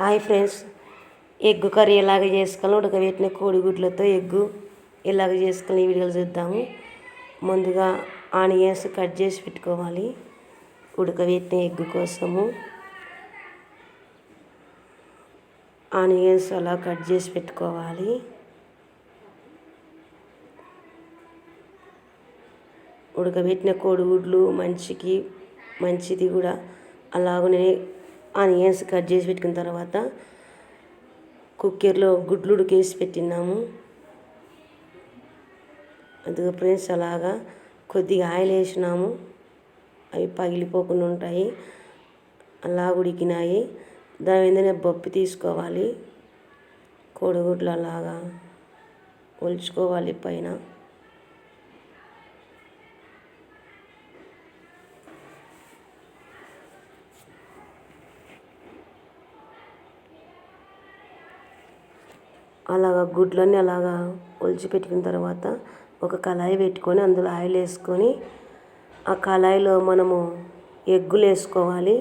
Hi friends. Egg curry ఎలాగ చేసుకోవాలో ఉడకబెట్టిన కోడిగుడ్లతో ఎగ్గు ఎలాగ చేసుకోవాలి ఈ చూద్దాము. ముందుగా ఆనియన్స్ కట్ చేసి పెట్టుకోవాలి. ఉడకబెట్టిన ఎగ్గు కోసము. ఆనియన్స్ అలా కట్ చేసి పెట్టుకోవాలి. ఉడకబెట్టిన కోడిగుడ్లు మంచికి మంచిది కూడా. అలాగనే ఆనియన్స్ కట్ చేసి పెట్టుకున్న తర్వాత కుక్కర్లో గుడ్లు ఉడికేసి పెట్టినాము అందుకు ఫ్రెండ్స్ అలాగా కొద్దిగా ఆయిల్ వేసినాము. అవి పగిలిపోకుండా ఉంటాయి. అలా ఉడికినాయి. దాని మీదనే బొప్పి తీసుకోవాలి. కోడిగుడ్లు అలాగా ఒలుచుకోవాలి పైన. అలాగా గుడ్లన్నీ అలాగా ఒలిచి పెట్టుకున్న తర్వాత ఒక కళాయి పెట్టుకొని అందులో ఆయిల్ వేసుకొని ఆ కళాయిలో మనము ఎగ్గులు వేసుకోవాలి.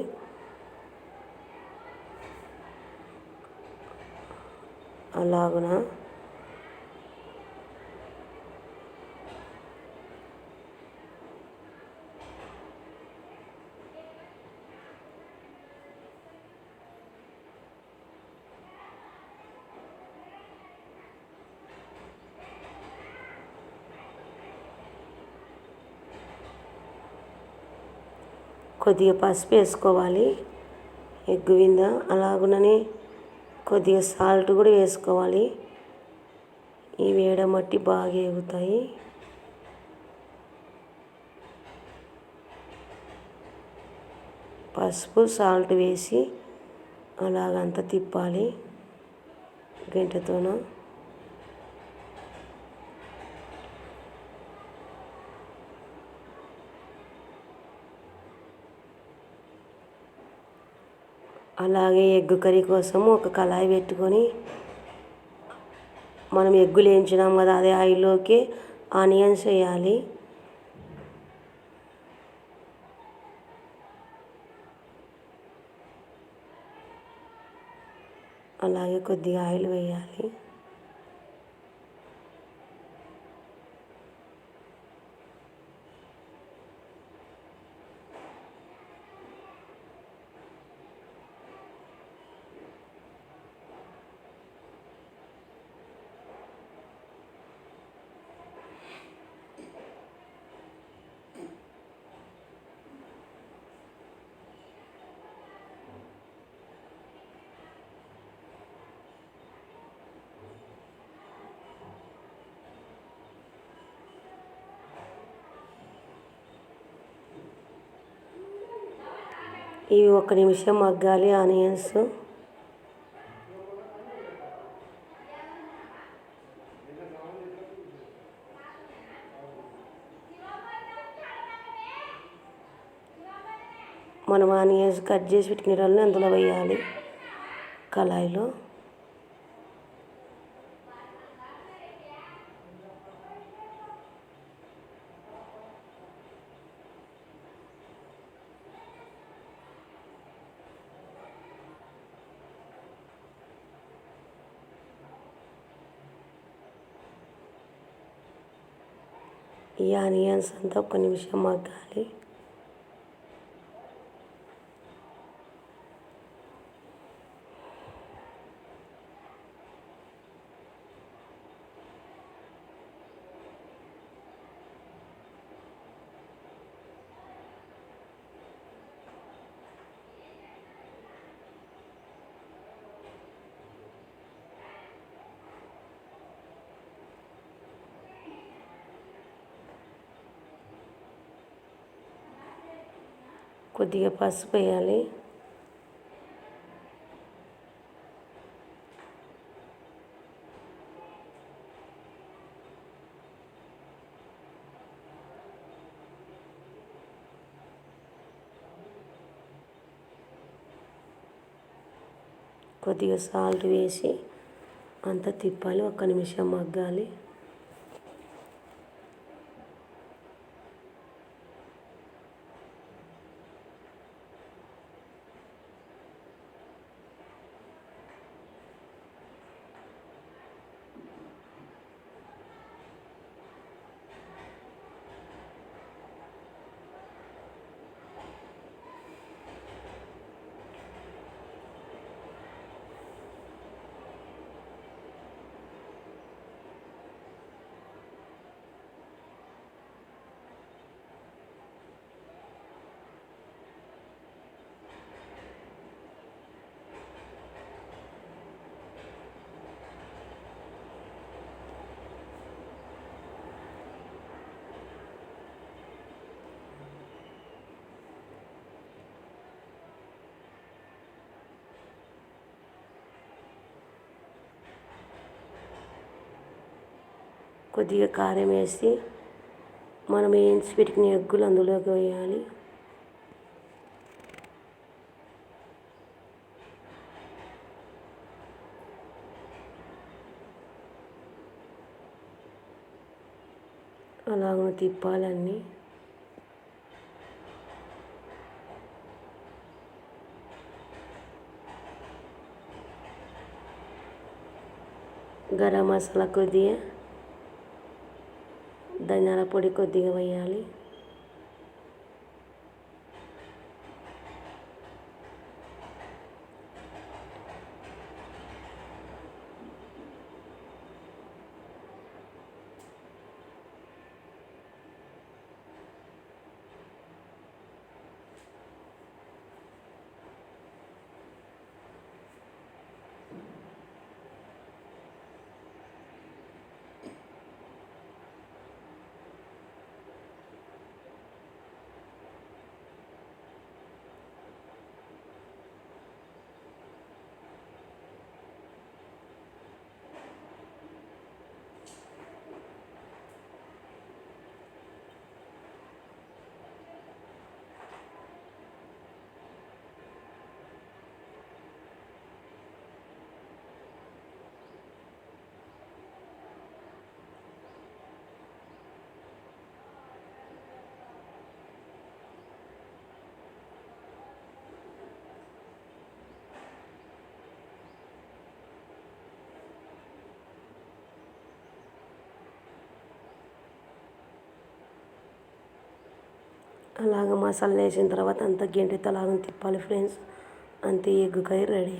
అలాగున? కొద్దిగా పసుపు వేసుకోవాలి ఎగ్గు మీద అలాగునని కొద్దిగా సాల్ట్ కూడా వేసుకోవాలి. ఈ వేయడం బాగా ఎగుతాయి. పసుపు సాల్ట్ వేసి అలాగంతా తిప్పాలి గంటతోనూ. అలాగే ఎగ్ కర్రీ కోసం ఒక కళాయి పెట్టుకొని మనం ఎగ్గులు వేయించినాం కదా అదే ఆయిల్లోకి ఆనియన్స్ వేయాలి. అలాగే కొద్దిగా ఆయిల్ వేయాలి. ఇవి ఒక నిమిషం మగ్గాలి ఆనియన్స్. మనం ఆనియన్స్ కట్ చేసి పెట్టుకునే వాళ్ళని అందులో వేయాలి కళాయిలో. ఈ ఆనియన్స్ అంతా ఒక నిమిషం మగ్గాలి కొద్దిగా పసుపు వేయాలి. కొద్దిగా సాల్ట్ వేసి అంతా తిప్పాలి. ఒక్క నిమిషం మగ్గాలి. కొద్దిగా కారం వేసి మనం వేయించి పెట్టిన ఎగ్గులు అందులోకి వేయాలి. అలాగ తిప్పాలన్నీ. గరం మసాలా కొద్దిగా ధనియాల పొడి కొద్దిగా వేయాలి. అలాగ మసాలా వేసిన తర్వాత అంతా గెంటితో అలాగ తిప్పాలి ఫ్రెండ్స్. అంతే ఎగ్ కర్రీ రెడీ.